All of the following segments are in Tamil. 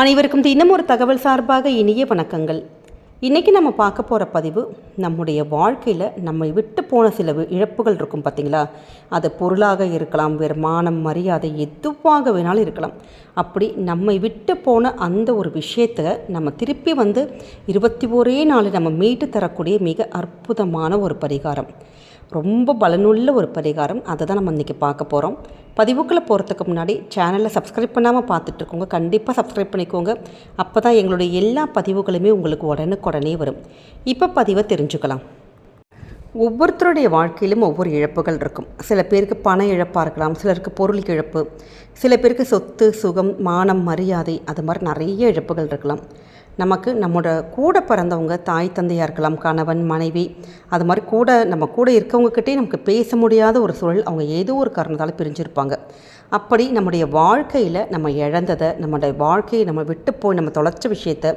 அனைவருக்கும் தினம் ஒரு தகவல் சார்பாக இனிய வணக்கங்கள். இன்றைக்கி நம்ம பார்க்க போகிற பதிவு நம்முடைய வாழ்க்கையில் நம்மை விட்டு போன சில இழப்புகள் இருக்கும் பார்த்தீங்களா அது பொருளாக இருக்கலாம் வேறு மானம் மரியாதை எதுவாக வேணாலும் இருக்கலாம். அப்படி நம்மை விட்டு போன அந்த ஒரு விஷயத்தை நம்ம திருப்பி வந்து இருபத்தி ஒரே நாளில் நம்ம மீட்டு தரக்கூடிய மிக அற்புதமான ஒரு பரிகாரம். ரொம்ப பலனுள்ள ஒரு பரிகாரம். அதை தான் நம்ம இன்றைக்கி பார்க்க போகிறோம் பதிவுக்குள்ளே போகிறதுக்கு முன்னாடி சேனலை சப்ஸ்கிரைப் பண்ணாமல் பார்த்துட்ருக்கோங்க. கண்டிப்பாக சப்ஸ்கிரைப் பண்ணிக்கோங்க. அப்போ தான் எங்களுடைய எல்லா பதிவுகளுமே உங்களுக்கு உடனுக்குடனே வரும். இப்போ பதிவை தெரிஞ்சுக்கலாம். ஒவ்வொருத்தருடைய வாழ்க்கையிலும் ஒவ்வொரு இழப்புகள் இருக்கும். சில பேருக்கு பண இழப்பாக இருக்கலாம் சிலருக்கு பொருள் இழப்பு சில பேருக்கு சொத்து சுகம் மானம் மரியாதை அது மாதிரி நிறைய இழப்புகள் இருக்கலாம். நமக்கு நம்மளோட கூட பிறந்தவங்க தாய் தந்தையாக இருக்கலாம் கணவன் மனைவி அது மாதிரி கூட நம்ம கூட இருக்கவங்கக்கிட்டே நமக்கு பேச முடியாத ஒரு சூழல் அவங்க ஏதோ ஒரு காரணத்தால் பிரிஞ்சிருப்பாங்க. அப்படி நம்முடைய வாழ்க்கையில் நம்ம இழந்ததை நம்மளுடைய வாழ்க்கையை நம்ம விட்டு போய் நம்ம தொலைச்ச விஷயத்த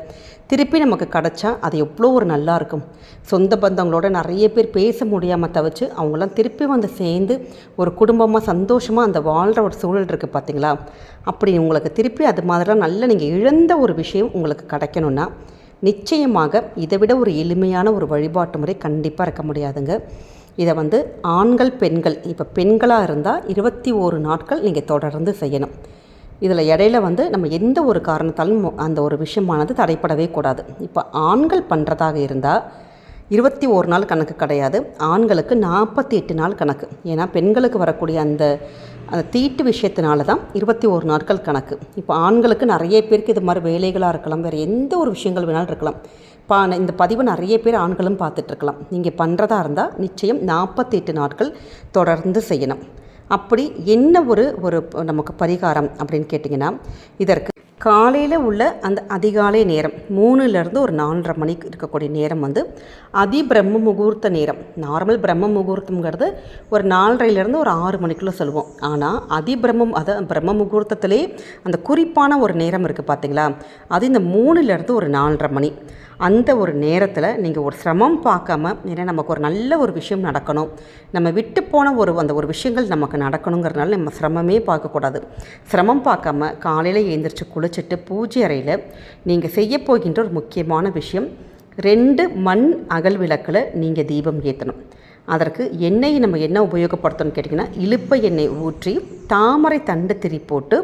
திருப்பி நமக்கு கிடச்சா அது எவ்வளோ ஒரு நல்லா இருக்கும். சொந்த பந்தங்களோட நிறைய பேர் பேச முடியாமல் தவிச்சு அவங்களாம் திருப்பி வந்து சேர்ந்து ஒரு குடும்பமாக சந்தோஷமாக அந்த வாழ்கிற ஒரு சூழல் இருக்குது பார்த்தீங்களா அப்படி உங்களுக்கு திருப்பி அது மாதிரிலாம் நல்ல நீங்கள் இழந்த ஒரு விஷயம் உங்களுக்கு கிடைக்கணும்னா நிச்சயமாக இதை விட ஒரு எளிமையான ஒரு வழிபாட்டு முறை கண்டிப்பாக இருக்க முடியாதுங்க. இதை வந்து ஆண்கள் பெண்கள் இப்போ பெண்களாக இருந்தால் இருபத்தி ஓரு நாட்கள் நீங்கள் தொடர்ந்து செய்யணும். இதில் இடையில வந்து நம்ம எந்த ஒரு காரணத்தாலும் அந்த ஒரு விஷயமானது தடைப்படவே கூடாது. இப்போ ஆண்கள் பண்ணுறதாக இருந்தால் இருபத்தி ஓரு நாள் கணக்கு கிடையாது. ஆண்களுக்கு நாற்பத்தி எட்டு நாள் கணக்கு. ஏன்னா பெண்களுக்கு வரக்கூடிய அந்த அந்த தீட்டு விஷயத்தினால தான் இருபத்தி ஓரு நாட்கள் கணக்கு. இப்போ ஆண்களுக்கு நிறைய பேருக்கு இது மாதிரி வேலைகளாக இருக்கலாம். வேறு எந்த ஒரு விஷயங்கள் வேணாலும் இருக்கலாம். பா இந்த பதிவை நிறைய பேர் ஆண்களும் பார்த்துட்ருக்கலாம் நீங்கள் பண்ணுறதா இருந்தால் நிச்சயம் நாற்பத்தி எட்டு நாட்கள் தொடர்ந்து செய்யணும். அப்படி என்ன ஒரு ஒரு நமக்கு பரிகாரம் அப்படின்னு கேட்டிங்கன்னா இதற்கு காலையில் உள்ள அந்த அதிகாலை நேரம் மூணுலேருந்து ஒரு நாலரை மணிக்கு இருக்கக்கூடிய நேரம் வந்து அதி பிரம்ம முகூர்த்த நேரம். நார்மல் பிரம்ம முகூர்த்தங்கிறது ஒரு நாலரைலேருந்து ஒரு ஆறு மணிக்குள்ளே சொல்லுவோம். ஆனால் அதி பிரம்மம் அதை பிரம்ம முகூர்த்தத்திலே அந்த குறிப்பான ஒரு நேரம் இருக்குது பார்த்தீங்களா அது இந்த மூணுலேருந்து ஒரு நாலரை மணி. அந்த ஒரு நேரத்தில் நீங்கள் ஒரு சிரமம் பார்க்காம ஏன்னா நமக்கு ஒரு நல்ல ஒரு விஷயம் நடக்கணும். நம்ம விட்டு போன ஒரு அந்த ஒரு விஷயங்கள் நமக்கு நடக்கணுங்கிறனால நம்ம சிரமமே பார்க்கக்கூடாது சிரமம் பார்க்காம காலையில் எழுந்திரிச்சு குளிச்சுட்டு பூஜை அறையில் நீங்கள் செய்ய போகின்ற ஒரு முக்கியமான விஷயம் ரெண்டு மண் அகல் விளக்கில் நீங்கள் தீபம் ஏற்றணும் அதற்கு எண்ணெயை நம்ம என்ன உபயோகப்படுத்தணும்னு கேட்டிங்கன்னா இழுப்பை எண்ணெய் ஊற்றி தாமரை தண்டு திரி போட்டு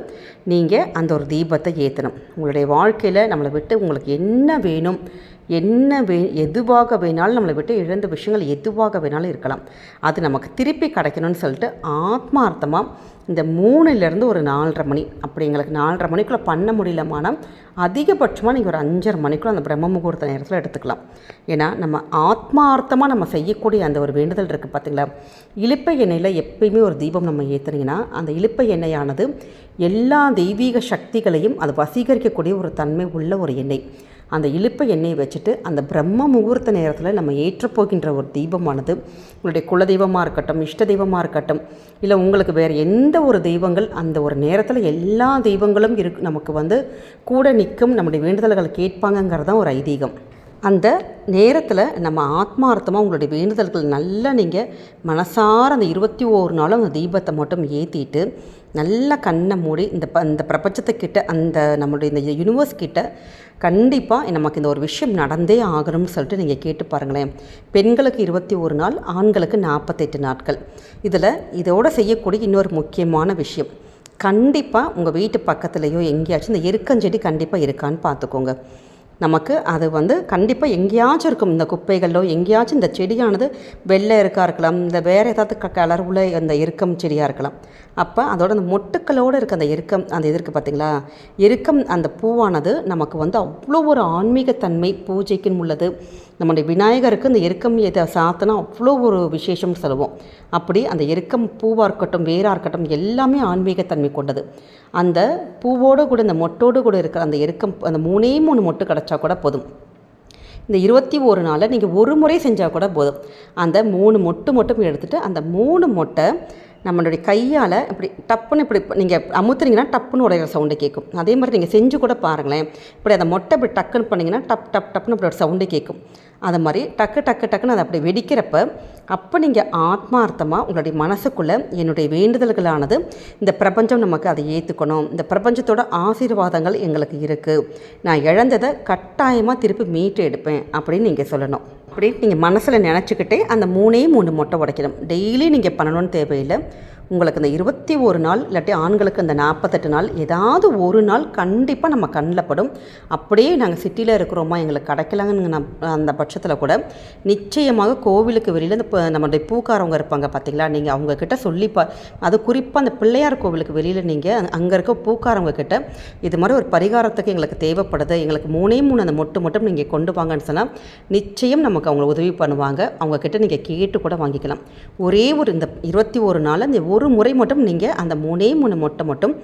நீங்கள் அந்த ஒரு தீபத்தை ஏற்றணும் உங்களுடைய வாழ்க்கையில் நம்மளை விட்டு உங்களுக்கு என்ன வேணும் என்ன வே எதுவாக வேணாலும் நம்மளை விட்டு இழந்த விஷயங்கள் எதுவாக வேணாலும் இருக்கலாம். அது நமக்கு திருப்பி கிடைக்கணும்னு சொல்லிட்டு ஆத்மார்த்தமாக இந்த மூணுலேருந்து ஒரு நாலரை மணி அப்படி எங்களுக்கு நாலரை மணிக்குள்ளே பண்ண முடியலமானால் அதிகபட்சமாக நீங்கள் ஒரு அஞ்சரை மணிக்குள்ளே அந்த பிரம்ம முகூர்த்த நேரத்தில் எடுத்துக்கலாம். ஏன்னா நம்ம ஆத்மார்த்தமாக நம்ம செய்யக்கூடிய அந்த ஒரு வேண்டுதல் இருக்குது பார்த்தீங்களா இலுப்பை எண்ணெயில் எப்பயுமே ஒரு தீபம் நம்ம ஏற்றுனீங்கன்னா அந்த இலுப்பை எண்ணெயானது எல்லா தெய்வீக சக்திகளையும் அது வசீகரிக்கக்கூடிய ஒரு தன்மை உள்ள ஒரு எண்ணெய். அந்த இழுப்பை எண்ணெயை வச்சுட்டு அந்த பிரம்ம முகூர்த்த நேரத்தில் நம்ம ஏற்றப்போகின்ற ஒரு தீபமானது உங்களுடைய குல தெய்வமாக இருக்கட்டும் இஷ்ட தெய்வமாக இருக்கட்டும் இல்லை உங்களுக்கு வேறு எந்த ஒரு தெய்வங்கள் அந்த ஒரு நேரத்தில் எல்லா தெய்வங்களும் இருக்கு நமக்கு வந்து கூட நிற்கும் நம்முடைய வேண்டுதல்களை கேட்பாங்கங்கிறது தான் ஒரு ஐதீகம். அந்த நேரத்தில் நம்ம ஆத்மார்த்தமாக உங்களுடைய வேண்டுதல்கள் நல்லா நீங்கள் மனசார அந்த இருபத்தி ஓரு நாளும் அந்த தீபத்தை மட்டும் ஏற்றிட்டு நல்லா கண்ணை மூடி இந்த ப இந்த பிரபஞ்சத்துக்கிட்ட அந்த நம்மளுடைய இந்த யூனிவர்ஸ் கிட்ட கண்டிப்பாக நமக்கு இந்த ஒரு விஷயம் நடந்தே ஆகணும்னு சொல்லிட்டு நீங்கள் கேட்டு பாருங்களேன். பெண்களுக்கு இருபத்தி ஒரு நாள் ஆண்களுக்கு நாற்பத்தெட்டு நாட்கள். இதில் இதோடு செய்யக்கூடிய இன்னொரு முக்கியமான விஷயம். கண்டிப்பாக உங்கள் வீட்டு பக்கத்துலேயோ எங்கேயாச்சும் இந்த எருக்கஞ்செடி கண்டிப்பாக இருக்கான்னு பார்த்துக்கோங்க. நமக்கு அது வந்து கண்டிப்பாக எங்கேயாச்சும் இருக்கும். இந்த குப்பைகளோ எங்கேயாச்சும் இந்த செடியானது வெள்ளை இருக்கா இருக்கலாம் இந்த வேறு ஏதாவது க கலர் உள்ள அந்த எருக்கம் செடியாக இருக்கலாம். அப்போ அதோட அந்த மொட்டுக்களோடு இருக்க அந்த எருக்கம் அந்த இது இருக்குது பார்த்தீங்களா எருக்கம் அந்த பூவானது நமக்கு வந்து அவ்வளோ ஒரு ஆன்மீகத்தன்மை பூஜைக்குன்னு உள்ளது. நம்முடைய விநாயகருக்கு இந்த எருக்கம் இதை சாத்தினா அவ்வளோ ஒரு விசேஷம் சொல்லுவோம் அப்படி அந்த எருக்கம் பூவாக இருக்கட்டும் வேராக இருக்கட்டும் எல்லாமே ஆன்மீகத்தன்மை கொண்டது. அந்த பூவோடு கூட இந்த மொட்டோடு கூட இருக்கிற அந்த எருக்கம் அந்த மூணே மூணு மொட்டு கிடச்சா கூட போதும். இந்த இருபத்தி ஒரு நாளில் நீங்கள் ஒரு முறை செஞ்சால் கூட போதும். அந்த மூணு மொட்டு மட்டும் எடுத்துகிட்டு அந்த மூணு மொட்டை நம்மளுடைய கையால் இப்படி டப்புன்னு இப்படி நீங்கள் அமுத்துறீங்கன்னா டப்புன்னு உடையிற சவுண்டு கேட்கும் அதே மாதிரி நீங்கள் செஞ்சு கூட பாருங்களேன். இப்படி அதை மொட்டை இப்படி டக்குன்னு பண்ணிங்கன்னா டப் டப் டப்புன்னு இப்படி ஒரு சவுண்டு கேட்கும் அது மாதிரி டக்கு டக்கு டக்குன்னு அதை அப்படி வெடிக்கிறப்ப அப்போ நீங்கள் ஆத்மார்த்தமாக உங்களுடைய மனசுக்குள்ளே என்னுடைய வேண்டுதல்களானது இந்த பிரபஞ்சம் நமக்கு அதை ஏற்றுக்கணும் இந்த பிரபஞ்சத்தோட ஆசீர்வாதங்கள் எங்களுக்கு இருக்குது நான் இழந்ததை கட்டாயமாக திருப்பி மீட்டு எடுப்பேன் அப்படின்னு நீங்கள் சொல்லணும். அப்படி நீங்கள் மனசில் நினச்சிக்கிட்டே அந்த மூணே மூணு மொட்டை உடைக்கணும். டெய்லி நீங்கள் பண்ணணும்னு தேவையில்லை. உங்களுக்கு இந்த இருபத்தி ஒரு நாள் இல்லாட்டி ஆண்களுக்கு இந்த நாற்பத்தெட்டு நாள் ஏதாவது ஒரு நாள் கண்டிப்பாக நம்ம கண்ணில் படும். அப்படியே நாங்கள் சிட்டியில் இருக்கிறோமா எங்களுக்கு கிடைக்கலாங்கன்னு நம் அந்த பட்சத்தில் கூட நிச்சயமாக கோவிலுக்கு வெளியில் இந்த நம்மளுடைய பூக்காரவங்க இருப்பாங்க பார்த்தீங்களா நீங்கள் அவங்கக்கிட்ட சொல்லி பா அது குறிப்பாக அந்த பிள்ளையார் கோவிலுக்கு வெளியில் நீங்கள் அங்கே இருக்க பூக்காரவங்க கிட்ட இது மாதிரி ஒரு பரிகாரத்துக்கு எங்களுக்கு தேவைப்படுது. எங்களுக்கு மூணே மூணு அந்த மொட்டு மட்டும் நீங்கள் கொண்டு வாங்கன்னு சொன்னால் நிச்சயம் நமக்கு அவங்க உதவி பண்ணுவாங்க. அவங்கக்கிட்ட நீங்கள் கேட்டு கூட வாங்கிக்கலாம். ஒரே ஒரு இந்த இருபத்தி ஒரு நாள் இந்த ஒரு முறை மட்டும் நீங்கள் அந்த மூணே மூணு மொட்டை மட்டும்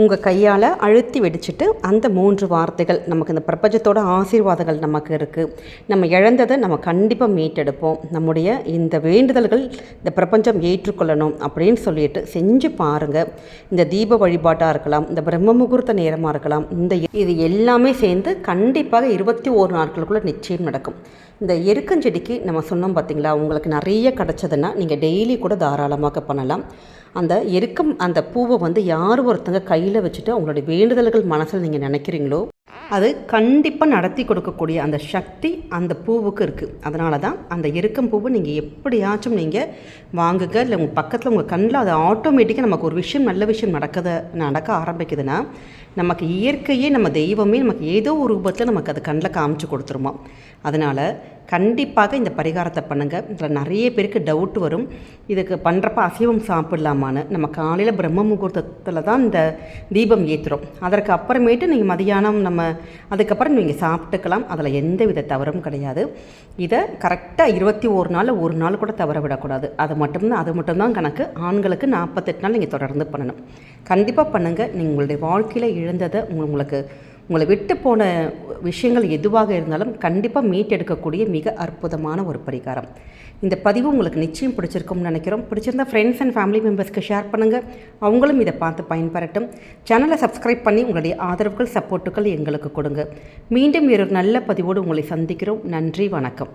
உங்கள் கையால் அழுத்தி வெடிச்சிட்டு அந்த மூன்று வார்த்தைகள் நமக்கு இந்த பிரபஞ்சத்தோட ஆசீர்வாதங்கள் நமக்கு இருக்குது நம்ம இழந்ததை நம்ம கண்டிப்பாக மீட்டெடுப்போம். நம்முடைய இந்த வேண்டுதல்கள் இந்த பிரபஞ்சம் ஏற்றுக்கொள்ளணும் அப்படின்னு சொல்லிட்டு செஞ்சு பாருங்கள் இந்த தீப வழிபாட்டாக இருக்கலாம் இந்த பிரம்ம முகூர்த்த நேரமாக இருக்கலாம் இந்த இது எல்லாமே சேர்ந்து கண்டிப்பாக இருபத்தி ஓரு நாட்களுக்குள்ளே நிச்சயம் நடக்கும். இந்த எருக்கஞ்செடிக்கு நம்ம சொன்னோம் பார்த்தீங்களா உங்களுக்கு நிறைய கிடச்சதுன்னா நீங்கள் டெய்லி கூட தாராளமாக பண்ணலாம். அந்த எருக்கம் அந்த பூவை வந்து யார் ஒருத்தங்க கையில் வச்சுட்டு அவங்களுடைய வேண்டுதல்கள் மனசில் நீங்கள் நினைக்கிறீங்களோ அது கண்டிப்பாக நடத்தி கொடுக்கக்கூடிய அந்த சக்தி அந்த பூவுக்கு இருக்குது அதனால தான் அந்த எருக்கம் பூவை நீங்கள் எப்படியாச்சும் நீங்கள் வாங்குங்க. இல்லை உங்கள் பக்கத்தில் உங்கள் கண்ணில் அது ஆட்டோமேட்டிக்காக நமக்கு ஒரு விஷயம் நல்ல விஷயம் நடக்குது நடக்க ஆரம்பிக்குதுன்னா நமக்கு இயற்கையே நம்ம தெய்வமே நமக்கு ஏதோ ஒரு ரூபத்தில் நமக்கு அது கண்ணில் காமிச்சு கொடுத்துருமா. அதனால் கண்டிப்பாக இந்த பரிகாரத்தை பண்ணுங்கள் இதில் நிறைய பேருக்கு டவுட் வரும். இதுக்கு பண்ணுறப்ப அசைவம் சாப்பிடலாமான்னு. நம்ம காலையில் பிரம்ம முகூர்த்தத்தில் தான் இந்த தீபம் ஏற்றுறோம் அதற்கு அப்புறமேட்டு நீங்கள் மதியானம் நம்ம அதுக்கப்புறம் நீங்கள் சாப்பிட்டுக்கலாம். அதில் எந்த வித தவறும் கிடையாது. இதை கரெக்டாக இருபத்தி ஒரு நாள் ஒரு நாள் கூட தவற விடக்கூடாது. அது மட்டும்தான் அது மட்டும்தான் கணக்கு. ஆண்களுக்கு நாற்பத்தெட்டு நாள் நீங்கள் தொடர்ந்து பண்ணணும். கண்டிப்பாக பண்ணுங்கள் நீங்கள் உங்களுடைய வாழ்க்கையில் இழந்ததை உங்களுக்கு உங்களை விட்டு போன விஷயங்கள் எதுவாக இருந்தாலும் கண்டிப்பாக மீட்டெடுக்கக்கூடிய மிக அற்புதமான ஒரு பரிகாரம். இந்த பதிவு உங்களுக்கு நிச்சயம் பிடிச்சிருக்கும்னு நினைக்கிறோம். பிடிச்சிருந்தா ஃப்ரெண்ட்ஸ் அண்ட் ஃபேமிலி மெம்பர்ஸ்க்கு ஷேர் பண்ணுங்கள் அவங்களும் இதை பார்த்து பயன்பெறட்டும். சேனலை சப்ஸ்கிரைப் பண்ணி உங்களுடைய ஆதரவுகள் சப்போர்ட்டுகள் எங்களுக்கு கொடுங்க. மீண்டும் ஒரு நல்ல பதிவோடு உங்களை சந்திக்கிறோம். நன்றி வணக்கம்.